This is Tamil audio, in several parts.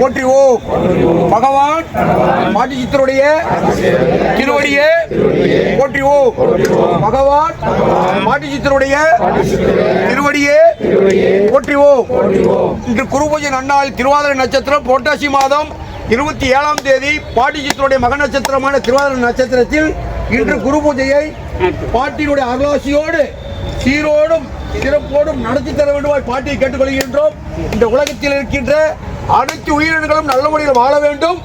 போற்றிவோம். பகவான் பாட்டி சித்தருடைய திருவடியே போற்றிவோம். பகவான் பாட்டி சித்தருடைய திருவடியே போற்றிவோம். இன்று குரு பூஜை நன்னாள் திருவாதிரை நட்சத்திரம் புரட்டாசி மாதம் இருபத்தி ஏழாம் தேதி பாட்டி சித்தருடைய மக நட்சத்திரமான திருவாதிரை நட்சத்திரத்தில் இன்று குரு பூஜையை பாட்டியினுடைய அருளாசியோடு சீரோடும் சிறப்போடும் நடத்தி தர வேண்டுமாய் பாட்டியை கேட்டுக்கொள்கின்றோம். இந்த உலகத்தில் இருக்கின்ற அனைத்து உயிரினங்களும் நல்ல முறையில் வாழ வேண்டும்.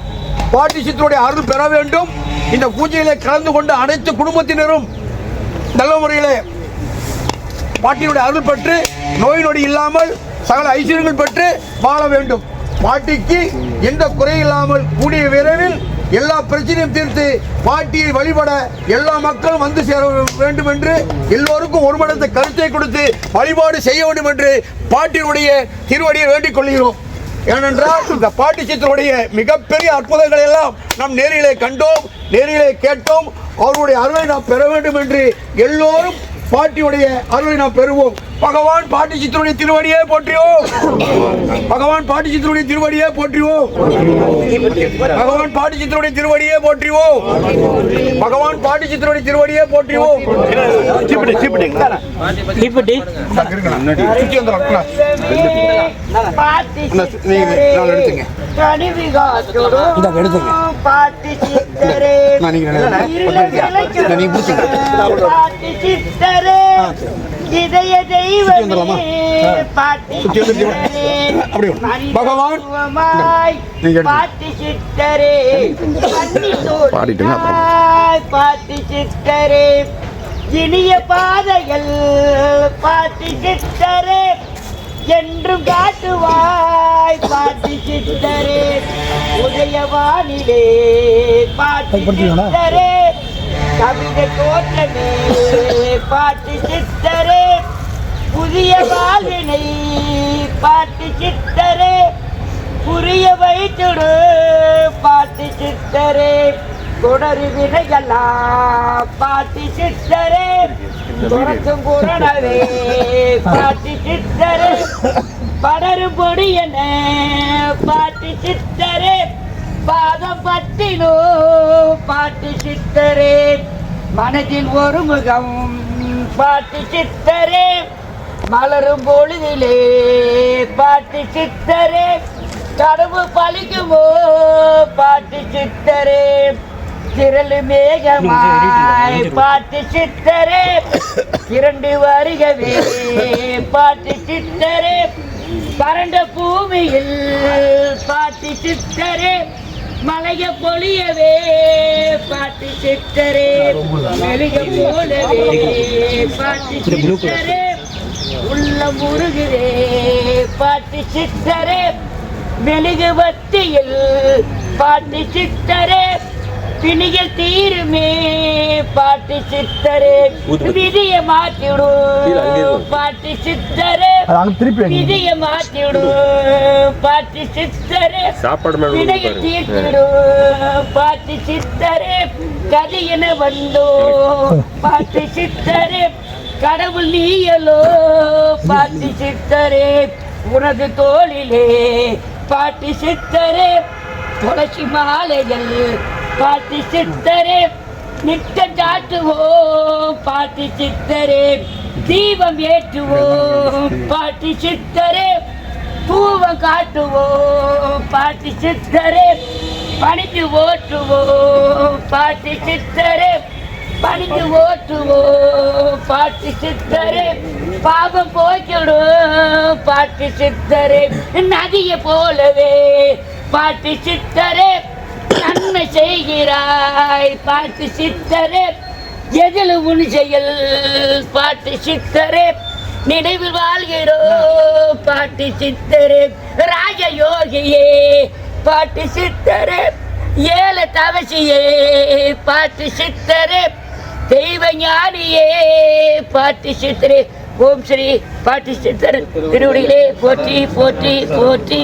பாட்டிசித்தனுடைய அருள் பெற வேண்டும். இந்த பூஜையிலே கலந்து கொண்ட அனைத்து குடும்பத்தினரும் நல்ல முறையிலே பாட்டியினுடைய அருள் பெற்று நோய் நொடி இல்லாமல் சகல ஐஸ்வர்யங்கள் பெற்று வாழ வேண்டும். பாட்டிக்கு எந்த குறை இல்லாமல் கூடிய விரைவில் எல்லா பிரச்சனையும் தீர்த்து பாட்டியை வழிபட எல்லா மக்களும் வந்து சேர வேண்டும் என்று எல்லோருக்கும் ஒரு மனத்தை கருத்தை கொடுத்து வழிபாடு செய்ய வேண்டும் என்று பாட்டியினுடைய திருவடியை வேண்டிக் கொள்கிறோம். ஏனென்றால் இந்த பாட்டி சித்தருடைய மிகப்பெரிய அற்புதங்களை எல்லாம் நாம் நேரிலே கண்டோம் நேரிலே கேட்டோம். அவருடைய அருளை நாம் பெற வேண்டும் என்று எல்லோரும் பாட்டியுடைய அருளை நாம் பெறுவோம். பகவான் பாட்டி சித்தருடைய திருவடியே போற்றியோம். பகவான் பாட்டி சித்தருடைய திருவடியே போற்றிவோம். பகவான் பாட்டி சித்தருடைய திருவடியே போற்றிவோம். பகவான் பாட்டி சித்தருடைய திருவடியே போற்றிவோம் தீப்பெட்டி எடுத்துங்க. சித்தரே நீங்க இதய பாட்டி சித்தரே பாடிட்டுங்க, பாட்டி சித்தரே இனிய பாதைகள் பாட்டி சித்தரே என்றும் காட்டுவாய் பாட்டி சித்தரே உதயவானிலே பாட்டி சித்தரே கவிதை தோற்றமே பாட்டி சித்தரே புதிய வாழ்வினை பாட்டி சித்தரே புரிய வைத்துடு பாட்டி சித்தரே தொடரு வினைகளாம் பாட்டி சித்தரே. துறக்கும் புரணவே பாட்டி சித்தரே படரு பொடி என பாட்டி சித்தரே பாதம் பட்டினோ? பாட்டி சித்தரே மனதில் ஒரு முகம். பாட்டி சித்தரே மலரும் பொழுதிலே. பாட்டி சித்தரே கனவு பழிக்குமோ? பாட்டி சித்தரே திரளு மேகமாய் பாட்டி சித்தரே. இரண்டு வருகவே பாட்டி சித்தரே. பரண்ட பூமியில் பாட்டி சித்தரே. மலைய பொழியவே பாட்டி சித்தரே. மெழுக போலவே பாட்டி சித்தரே. உள்ள முருகிறே பாட்டி சித்தரே. மெழுகு வத்தியில் பாட்டி சித்தரே. பிணிகள் தீருமே பாட்டி சித்தரே விதிய மாற்றிவிடும் பாட்டி சித்தரே விதிய மாற்றிவிடும் பாட்டி சித்தரே சாப்பாடு மேல வினையை பாருங்க. தீர்த்திடு பாட்டி சித்தரே கதி என வந்தோ பாட்டி சித்தரே கடவுள் நீயலோ பாட்டி சித்தரே உனது தோளிலே பாட்டி சித்தரே துளசி மாலைகள் பாட்டி சித்தரே நித்த சாட்டுவோம் பாட்டி சித்தரே தீபம் ஏற்றுவோம். பாட்டி சித்தரே பூவம் காட்டுவோம். பாட்டி சித்தரே பணிந்து ஓட்டுவோம். பாட்டி சித்தரே பணிந்து ஓட்டுவோம். பாட்டி சித்தரே பாவம் போக்கிடும் பாட்டி சித்தரே நதியை போலவே. பாட்டி சித்தரே நன்மை செய்கிறாய். பாட்டு சித்தரே எதில் உன் செயல் பாட்டு சித்தரே நினைவில் வாழ்கிறோ. பாட்டு சித்தரே ராஜ யோகியே பாட்டு சித்தரே ஏல தவசியே பாட்டு சித்தரே தெய்வ ஞானியே பாட்டு சித்தரே. ஓம் ஸ்ரீ பாட்டு சித்தர் திருவடிகளே போற்றி போற்றி போற்றி.